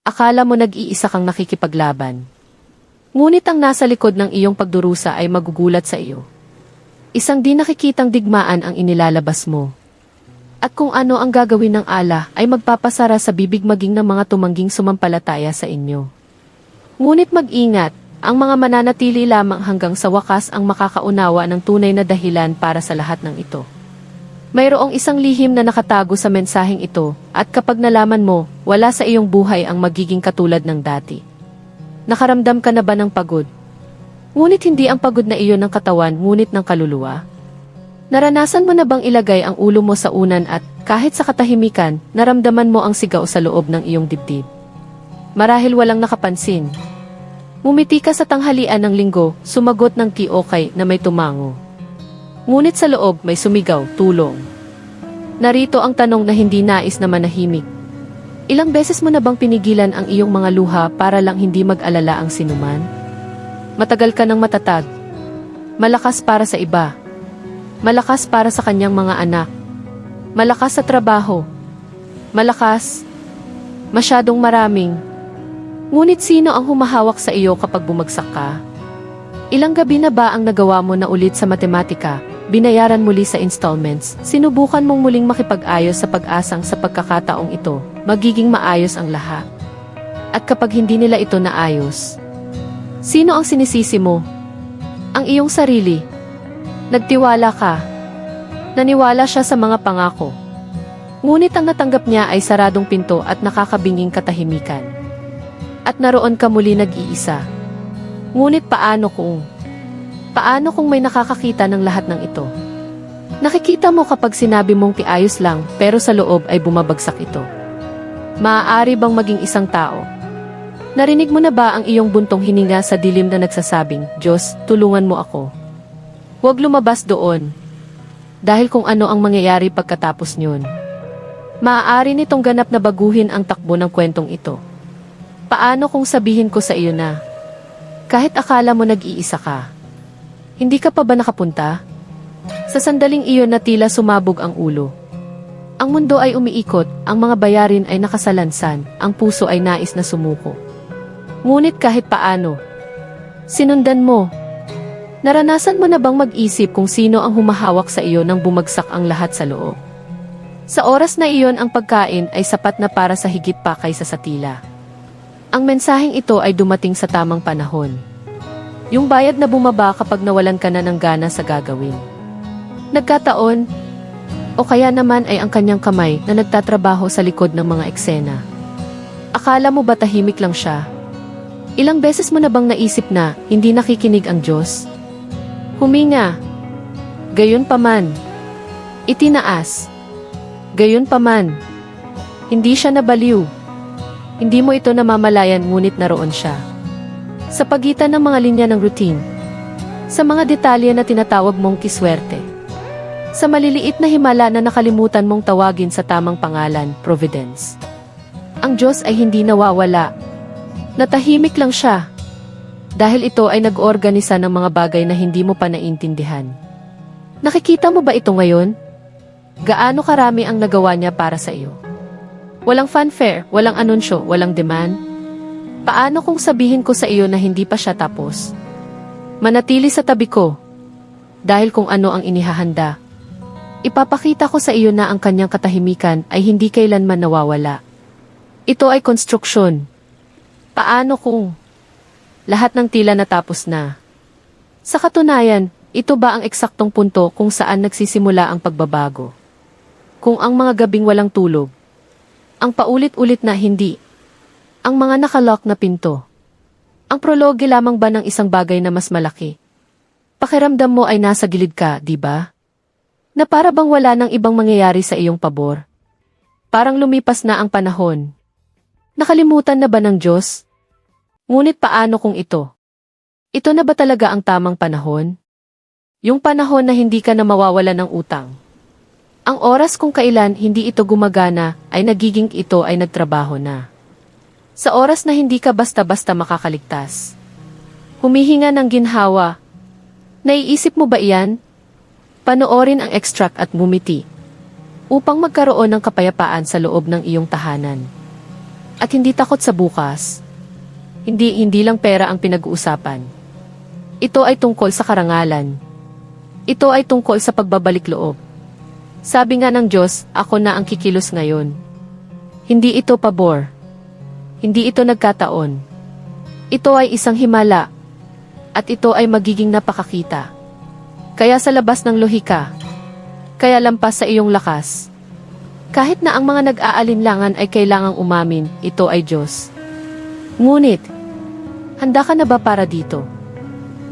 Akala mo nag-iisa kang nakikipaglaban. Ngunit ang nasa likod ng iyong pagdurusa ay magugulat sa iyo. Isang di nakikitang digmaan ang inilalabas mo. At kung ano ang gagawin ng ala ay magpapasara sa bibig maging ng mga tumangging sumampalataya sa inyo. Ngunit mag-ingat, ang mga mananatili lamang hanggang sa wakas ang makakaunawa ng tunay na dahilan para sa lahat ng ito. Mayroong isang lihim na nakatago sa mensaheng ito, at kapag nalaman mo, wala sa iyong buhay ang magiging katulad ng dati. Nakaramdam ka na ba ng pagod? Ngunit hindi ang pagod na iyon ng katawan, ngunit ng kaluluwa? Naranasan mo na bang ilagay ang ulo mo sa unan at, kahit sa katahimikan, naramdaman mo ang sigaw sa loob ng iyong dibdib? Marahil walang nakapansin. Mumiti ka sa tanghalian ng linggo, sumagot ng kiokay na may tumango. Ngunit sa loob may sumigaw, tulong. Narito ang tanong na hindi nais na manahimik. Ilang beses mo na bang pinigilan ang iyong mga luha para lang hindi mag-alala ang sinuman? Matagal ka ng matatag. Malakas para sa iba. Malakas para sa kanyang mga anak. Malakas sa trabaho. Malakas. Masyadong maraming. Ngunit sino ang humahawak sa iyo kapag bumagsak ka? Ilang gabi na ba ang nagawa mo na ulit sa matematika, binayaran muli sa installments, sinubukan mong muling makipag-ayos sa pag-asang sa pagkakataong ito, magiging maayos ang lahat. At kapag hindi nila ito naayos, sino ang sinisisi mo? Ang iyong sarili. Nagtiwala ka. Naniwala siya sa mga pangako. Ngunit ang natanggap niya ay saradong pinto at nakakabinging katahimikan. At naroon ka muli nag-iisa. Ngunit paano kung... Paano kung may nakakakita ng lahat ng ito? Nakikita mo kapag sinabi mong tiayos lang pero sa loob ay bumabagsak ito. Maaari bang maging isang tao? Narinig mo na ba ang iyong buntong hininga sa dilim na nagsasabing, Diyos, tulungan mo ako? Huwag lumabas doon. Dahil kung ano ang mangyayari pagkatapos niyon. Maaari nitong ganap na baguhin ang takbo ng kwentong ito. Paano kung sabihin ko sa iyo na, kahit akala mo nag-iisa ka, hindi ka pa ba nakapunta? Sa sandaling iyon na tila sumabog ang ulo. Ang mundo ay umiikot, ang mga bayarin ay nakasalansan, ang puso ay nais na sumuko. Ngunit kahit paano, sinundan mo. Naranasan mo na bang mag-isip kung sino ang humahawak sa iyo nang bumagsak ang lahat sa loob? Sa oras na iyon ang pagkain ay sapat na para sa higit pa kaysa sa tila. Ang mensaheng ito ay dumating sa tamang panahon. Yung bayad na bumaba kapag nawalan ka na ng gana sa gagawin. Nagkataon, o kaya naman ay ang kanyang kamay na nagtatrabaho sa likod ng mga eksena. Akala mo ba tahimik lang siya? Ilang beses mo na bang naisip na hindi nakikinig ang Diyos? Huminga. Gayon paman. Itinaas. Gayon paman. Hindi siya nabaliw. Hindi mo ito namamalayan ngunit naroon siya. Sa pagitan ng mga linya ng routine. Sa mga detalye na tinatawag mong kiswerte. Sa maliliit na himala na nakalimutan mong tawagin sa tamang pangalan, Providence. Ang Diyos ay hindi nawawala. Natahimik lang siya. Dahil ito ay nag-organisa ng mga bagay na hindi mo pa naintindihan. Nakikita mo ba ito ngayon? Gaano karami ang nagawa niya para sa iyo? Walang fanfare, walang anunsyo, walang demand. Paano kung sabihin ko sa iyo na hindi pa siya tapos? Manatili sa tabi ko. Dahil kung ano ang inihahanda. Ipapakita ko sa iyo na ang kanyang katahimikan ay hindi kailanman nawawala. Ito ay konstruksyon. Paano kung lahat ng tila natapos na? Sa katunayan, ito ba ang eksaktong punto kung saan nagsisimula ang pagbabago? Kung ang mga gabing walang tulog, ang paulit-ulit na hindi, ang mga nakalock na pinto, ang prologe lamang ba ng isang bagay na mas malaki? Pakiramdam mo ay nasa gilid ka, di ba? Na para bang wala nang ibang mangyayari sa iyong pabor? Parang lumipas na ang panahon. Nakalimutan na ba ng Diyos? Ngunit paano kung ito? Ito na ba talaga ang tamang panahon? Yung panahon na hindi ka na mawawala ng utang. Ang oras kung kailan hindi ito gumagana ay nagiging ito ay nagtrabaho na. Sa oras na hindi ka basta-basta makakaligtas. Humihinga ng ginhawa. Naiisip mo ba iyan? Panoorin ang extract at bumiti. Upang magkaroon ng kapayapaan sa loob ng iyong tahanan. At hindi takot sa bukas. Hindi, hindi lang pera ang pinag-uusapan. Ito ay tungkol sa karangalan. Ito ay tungkol sa pagbabalik loob. Sabi nga ng Diyos, ako na ang kikilos ngayon. Hindi ito pabor. Hindi ito nagkataon. Ito ay isang himala. At ito ay magiging napakakita. Kaya sa labas ng lohika. Kaya lampas sa iyong lakas. Kahit na ang mga nag-aalinlangan ay kailangang umamin, ito ay Diyos. Ngunit, handa ka na ba para dito?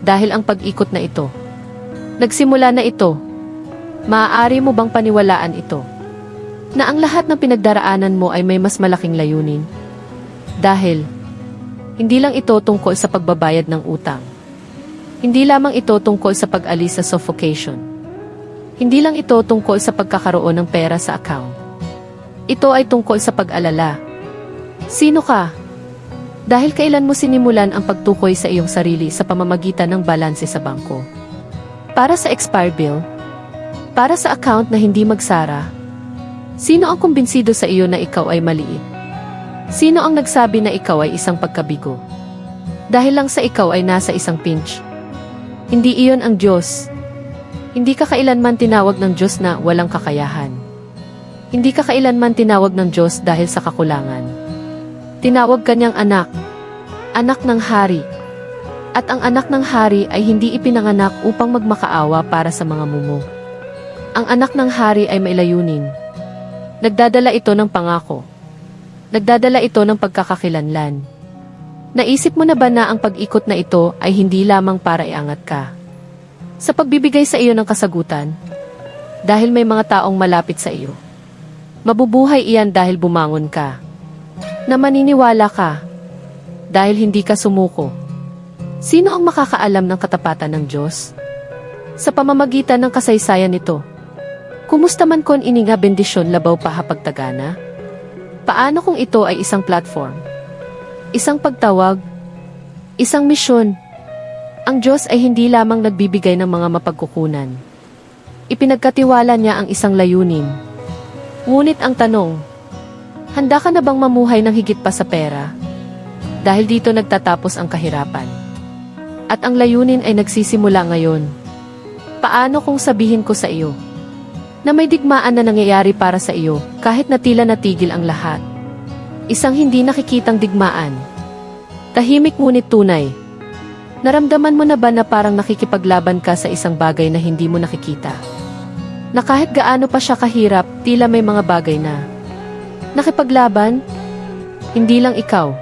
Dahil ang pag-ikot na ito. Nagsimula na ito. Maaari mo bang paniwalaan ito? Na ang lahat ng pinagdaraanan mo ay may mas malaking layunin? Dahil, hindi lang ito tungkol sa pagbabayad ng utang. Hindi lamang ito tungkol sa pag-alis sa suffocation. Hindi lang ito tungkol sa pagkakaroon ng pera sa account. Ito ay tungkol sa pag-alala. Sino ka? Dahil kailan mo sinimulan ang pagtukoy sa iyong sarili sa pamamagitan ng balanse sa bangko? Para sa expire bill? Para sa account na hindi magsara? Sino ang kumbinsido sa iyo na ikaw ay maliit? Sino ang nagsabi na ikaw ay isang pagkabigo? Dahil lang sa ikaw ay nasa isang pinch. Hindi iyon ang Diyos. Hindi ka kailanman tinawag ng Diyos na walang kakayahan. Hindi ka kailanman tinawag ng Diyos dahil sa kakulangan. Tinawag kanyang anak, anak ng hari. At ang anak ng hari ay hindi ipinanganak upang magmakaawa para sa mga mumo. Ang anak ng hari ay may layunin. Nagdadala ito ng pangako. Nagdadala ito ng pagkakakilanlan. Naisip mo na ba na ang pag-ikot na ito ay hindi lamang para iangat ka? Sa pagbibigay sa iyo ng kasagutan, dahil may mga taong malapit sa iyo. Mabubuhay iyan dahil bumangon ka. Na maniniwala ka. Dahil hindi ka sumuko. Sino ang makakaalam ng katapatan ng Diyos? Sa pamamagitan ng kasaysayan nito. Kumusta man kon ininga bendisyon labaw pa hapagtagana? Paano kung ito ay isang platform? Isang pagtawag? Isang misyon? Ang Diyos ay hindi lamang nagbibigay ng mga mapagkukunan. Ipinagkatiwala niya ang isang layunin. Ngunit ang tanong, handa ka na bang mamuhay ng higit pa sa pera? Dahil dito nagtatapos ang kahirapan. At ang layunin ay nagsisimula ngayon. Paano kung sabihin ko sa iyo na may digmaan na nangyayari para sa iyo kahit na tila natigil ang lahat? Isang hindi nakikitang digmaan. Tahimik ngunit tunay. Naramdaman mo na ba na parang nakikipaglaban ka sa isang bagay na hindi mo nakikita? Na kahit gaano pa siya kahirap, tila may mga bagay na. Nakipaglaban? Hindi lang ikaw.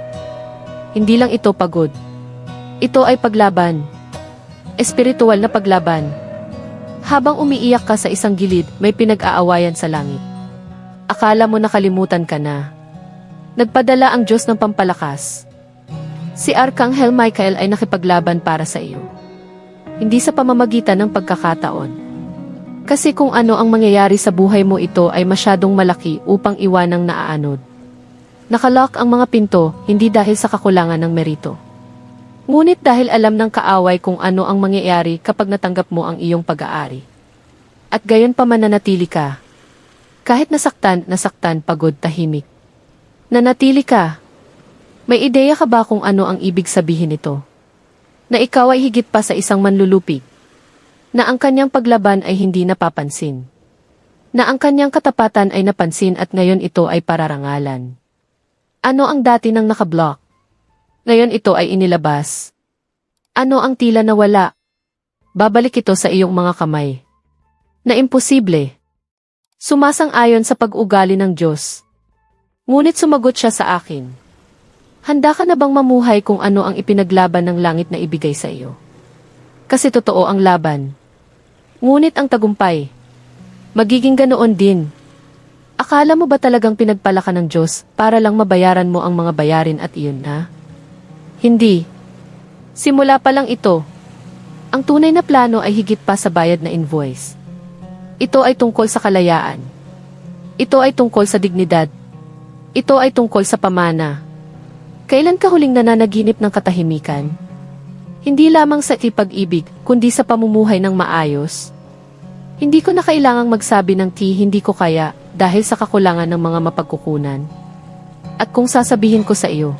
Hindi lang ito pagod. Ito ay paglaban. Espiritual na paglaban. Habang umiiyak ka sa isang gilid, may pinag-aawayan sa langit. Akala mo nakalimutan ka na. Nagpadala ang Diyos ng pampalakas. Si Arkanghel Michael ay nakipaglaban para sa iyo. Hindi sa pamamagitan ng pagkakataon. Kasi kung ano ang mangyayari sa buhay mo ito ay masyadong malaki upang iwanang naaanod. Nakalock ang mga pinto, hindi dahil sa kakulangan ng merito. Ngunit dahil alam ng kaaway kung ano ang mangyayari kapag natanggap mo ang iyong pag-aari. At gayon pa mananatili ka. Kahit nasaktan, nasaktan, pagod, tahimik. Nanatili ka. May ideya ka ba kung ano ang ibig sabihin nito? Na ikaw ay higit pa sa isang manlulupig. Na ang kanyang paglaban ay hindi napapansin. Na ang kanyang katapatan ay napansin at ngayon ito ay pararangalan. Ano ang dati nang nakablock? Ngayon ito ay inilabas. Ano ang tila nawala? Babalik ito sa iyong mga kamay. Na imposible. Sumasang-ayon sa pag-ugali ng Diyos. Ngunit sumagot siya sa akin. Handa ka na bang mamuhay kung ano ang ipinaglaban ng langit na ibigay sa iyo? Kasi totoo ang laban. Ngunit ang tagumpay. Magiging ganoon din. Akala mo ba talagang pinagpala ka ng Diyos para lang mabayaran mo ang mga bayarin at iyon na? Hindi. Simula pa lang ito. Ang tunay na plano ay higit pa sa bayad na invoice. Ito ay tungkol sa kalayaan. Ito ay tungkol sa dignidad. Ito ay tungkol sa pamana. Kailan ka huling nananaginip ng katahimikan? Hindi lamang sa ipag-ibig, kundi sa pamumuhay ng maayos. Hindi ko na kailangang magsabi ng ti hindi ko kaya dahil sa kakulangan ng mga mapagkukunan. At kung sasabihin ko sa iyo,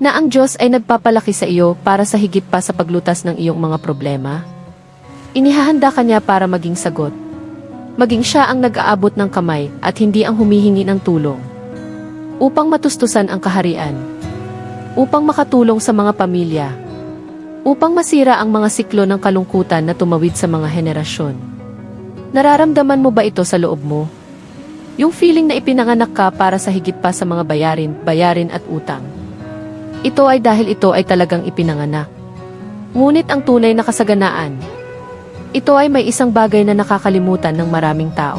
na ang Diyos ay nagpapalaki sa iyo para sa higit pa sa paglutas ng iyong mga problema, inihahanda ka niya para maging sagot. Maging siya ang nag-aabot ng kamay at hindi ang humihingi ng tulong. Upang matustusan ang kaharian. Upang makatulong sa mga pamilya. Upang masira ang mga siklo ng kalungkutan na tumawid sa mga henerasyon. Nararamdaman mo ba ito sa loob mo? Yung feeling na ipinanganak ka para sa higit pa sa mga bayarin, bayarin at utang. Ito ay dahil ito ay talagang ipinanganak. Ngunit ang tunay na kasaganaan, ito ay may isang bagay na nakakalimutan ng maraming tao.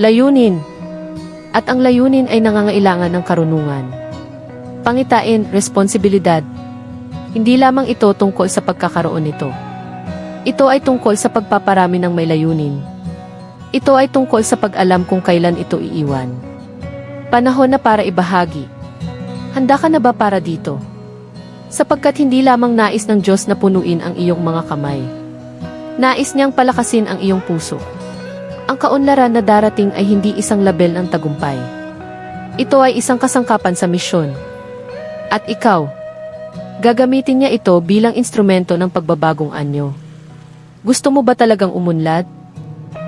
Layunin. At ang layunin ay nangangailangan ng karunungan. Pangitain, responsibilidad. Hindi lamang ito tungkol sa pagkakaroon nito. Ito ay tungkol sa pagpaparami ng may layunin. Ito ay tungkol sa pag-alam kung kailan ito iiwan. Panahon na para ibahagi. Handa ka na ba para dito? Sapagkat hindi lamang nais ng Diyos na punuin ang iyong mga kamay. Nais niyang palakasin ang iyong puso. Ang kaunlaran na darating ay hindi isang label ng tagumpay. Ito ay isang kasangkapan sa misyon. At ikaw, gagamitin niya ito bilang instrumento ng pagbabagong anyo. Gusto mo ba talagang umunlad?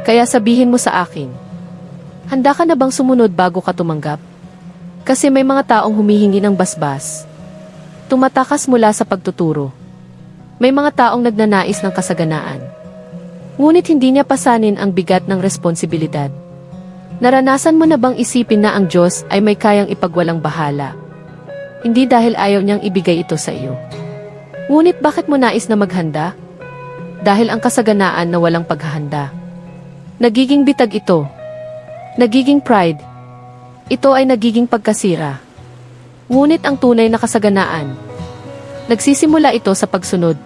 Kaya sabihin mo sa akin, handa ka na bang sumunod bago ka tumanggap? Kasi may mga taong humihingi ng basbas. Tumatakas mula sa pagtuturo. May mga taong nagnanais ng kasaganaan. Ngunit hindi niya pasanin ang bigat ng responsibilidad. Naranasan mo na bang isipin na ang Diyos ay may kayang ipagwalang bahala? Hindi dahil ayaw niyang ibigay ito sa iyo. Ngunit bakit mo nais na maghanda? Dahil ang kasaganaan na walang paghahanda. Nagiging bitag ito. Nagiging pride. Ito ay nagiging pagkasira. Ngunit ang tunay na kasaganaan. Nagsisimula ito sa pagsunod.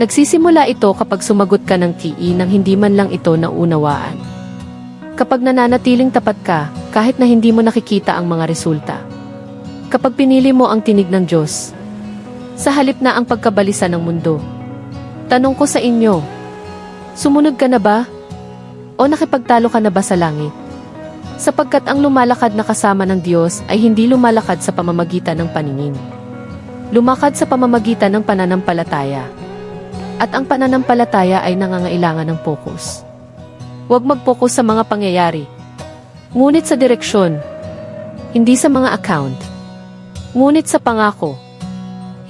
Nagsisimula ito kapag sumagot ka ng TE nang hindi man lang ito naunawaan. Kapag nananatiling tapat ka, kahit na hindi mo nakikita ang mga resulta. Kapag pinili mo ang tinig ng Diyos. Sa halip na ang pagkabalisa ng mundo. Tanong ko sa inyo, sumunod ka na ba? O nakipagtalo ka na ba sa langit? Sapagkat ang lumalakad na kasama ng Diyos ay hindi lumalakad sa pamamagitan ng paningin. Lumakad sa pamamagitan ng pananampalataya. At ang pananampalataya ay nangangailangan ng focus. Huwag mag-focus sa mga pangyayari. Ngunit sa direksyon. Hindi sa mga account. Ngunit sa pangako.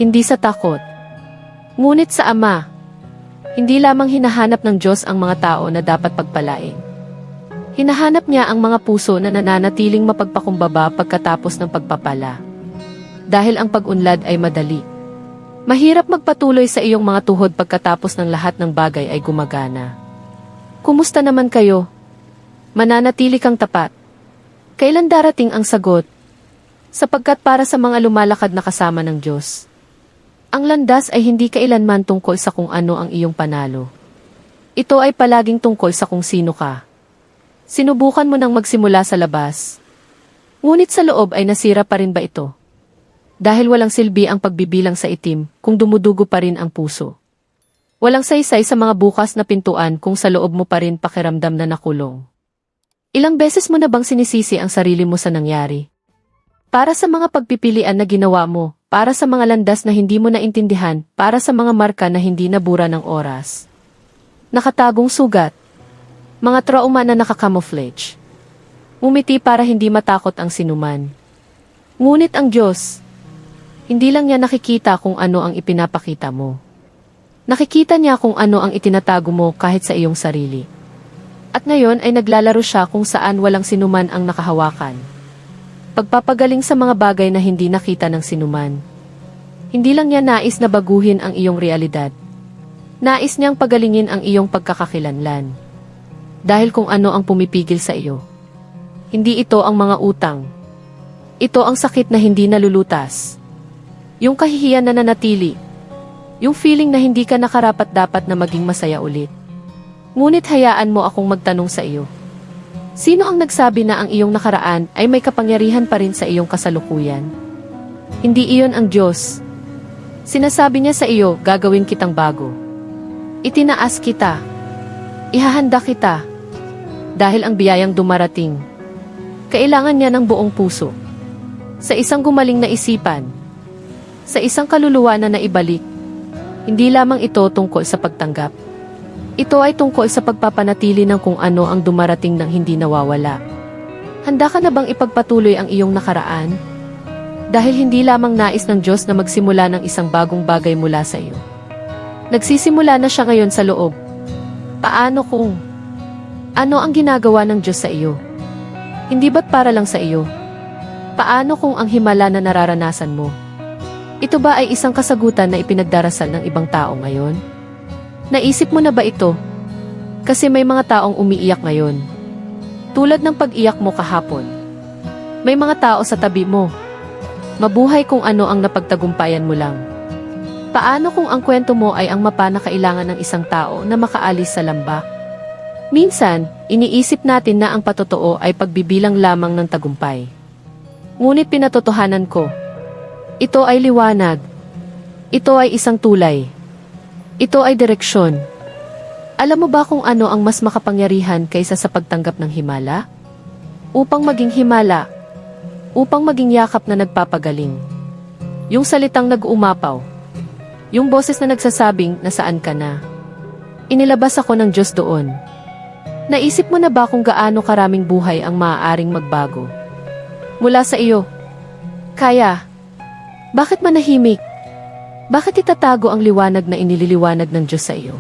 Hindi sa takot. Ngunit sa Ama. Hindi lamang hinahanap ng Diyos ang mga tao na dapat pagpalain. Hinahanap niya ang mga puso na nananatiling mapagpakumbaba pagkatapos ng pagpapala. Dahil ang pag-unlad ay madali. Mahirap magpatuloy sa iyong mga tuhod pagkatapos ng lahat ng bagay ay gumagana. Kumusta naman kayo? Mananatili kang tapat. Kailan darating ang sagot? Sapagkat para sa mga lumalakad na kasama ng Diyos. Ang landas ay hindi kailanman tungkol sa kung ano ang iyong panalo. Ito ay palaging tungkol sa kung sino ka. Sinubukan mo nang magsimula sa labas. Ngunit sa loob ay nasira pa rin ba ito? Dahil walang silbi ang pagbibilang sa itim kung dumudugo pa rin ang puso. Walang saysay sa mga bukas na pintuan kung sa loob mo pa rin pakiramdam na nakulong. Ilang beses mo na bang sinisisi ang sarili mo sa nangyari? Para sa mga pagpipilian na ginawa mo, para sa mga landas na hindi mo naintindihan, para sa mga marka na hindi nabura ng oras. Nakatagong sugat. Mga trauma na nakakamouflage. Umiti para hindi matakot ang sinuman. Ngunit ang Diyos, hindi lang niya nakikita kung ano ang ipinapakita mo. Nakikita niya kung ano ang itinatago mo kahit sa iyong sarili. At ngayon ay naglalaro siya kung saan walang sinuman ang nakahawakan. Pagpapagaling sa mga bagay na hindi nakita ng sinuman. Hindi lang niya nais na baguhin ang iyong realidad. Nais niyang pagalingin ang iyong pagkakakilanlan. Dahil kung ano ang pumipigil sa iyo. Hindi ito ang mga utang. Ito ang sakit na hindi nalulutas. Yung kahihiyan na nanatili. Yung feeling na hindi ka nakarapat dapat na maging masaya ulit. Ngunit hayaan mo akong magtanong sa iyo. Sino ang nagsabi na ang iyong nakaraan ay may kapangyarihan pa rin sa iyong kasalukuyan? Hindi iyon ang Diyos. Sinasabi niya sa iyo, gagawin kitang bago. Itinaas kita. Ihahanda kita. Dahil ang biyayang dumarating. Kailangan niya ng buong puso. Sa isang gumaling na isipan. Sa isang kaluluwa na naibalik. Hindi lamang ito tungkol sa pagtanggap. Ito ay tungkol sa pagpapanatili ng kung ano ang dumarating ng hindi nawawala. Handa ka na bang ipagpatuloy ang iyong nakaraan? Dahil hindi lamang nais ng Diyos na magsimula ng isang bagong bagay mula sa iyo. Nagsisimula na siya ngayon sa loob. Paano kung... Ano ang ginagawa ng Diyos sa iyo? Hindi ba't para lang sa iyo? Paano kung ang himala na nararanasan mo? Ito ba ay isang kasagutan na ipinagdarasal ng ibang tao ngayon? Naisip mo na ba ito? Kasi may mga taong umiiyak ngayon. Tulad ng pag-iyak mo kahapon. May mga tao sa tabi mo. Mabuhay kung ano ang napagtagumpayan mo lang. Paano kung ang kwento mo ay ang mapa na kailangan ng isang tao na makaalis sa lambak? Minsan, iniisip natin na ang patotoo ay pagbibilang lamang ng tagumpay. Ngunit pinatotohanan ko. Ito ay liwanag. Ito ay isang tulay. Ito ay direksyon. Alam mo ba kung ano ang mas makapangyarihan kaysa sa pagtanggap ng himala? Upang maging himala. Upang maging yakap na nagpapagaling. Yung salitang nag-uumapaw. Yung boses na nagsasabing nasaan ka na. Inilabas ako ng Diyos doon. Naisip mo na ba kung gaano karaming buhay ang maaaring magbago? Mula sa iyo. Kaya, bakit manahimik? Bakit itatago ang liwanag na inililiwanag ng Diyos sa iyo?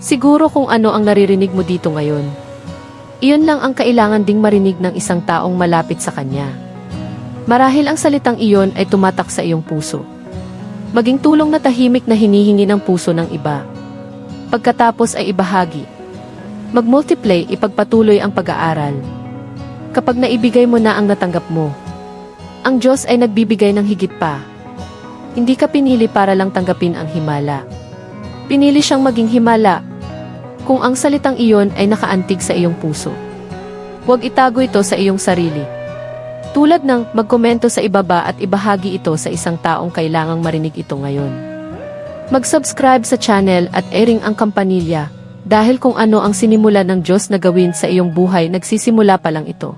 Siguro kung ano ang naririnig mo dito ngayon. Iyon lang ang kailangan ding marinig ng isang taong malapit sa Kanya. Marahil ang salitang iyon ay tumatak sa iyong puso. Maging tulong na tahimik na hinihingi ng puso ng iba. Pagkatapos ay ibahagi. Mag-multiply, ipagpatuloy ang pag-aaral. Kapag naibigay mo na ang natanggap mo, ang Diyos ay nagbibigay ng higit pa. Hindi ka pinili para lang tanggapin ang himala. Pinili siyang maging himala kung ang salitang iyon ay nakaantig sa iyong puso. Huwag itago ito sa iyong sarili. Tulad ng magkomento sa ibaba at ibahagi ito sa isang taong kailangang marinig ito ngayon. Mag-subscribe sa channel at airing ang kampanilya dahil kung ano ang sinimula ng Diyos na gawin sa iyong buhay nagsisimula pa lang ito.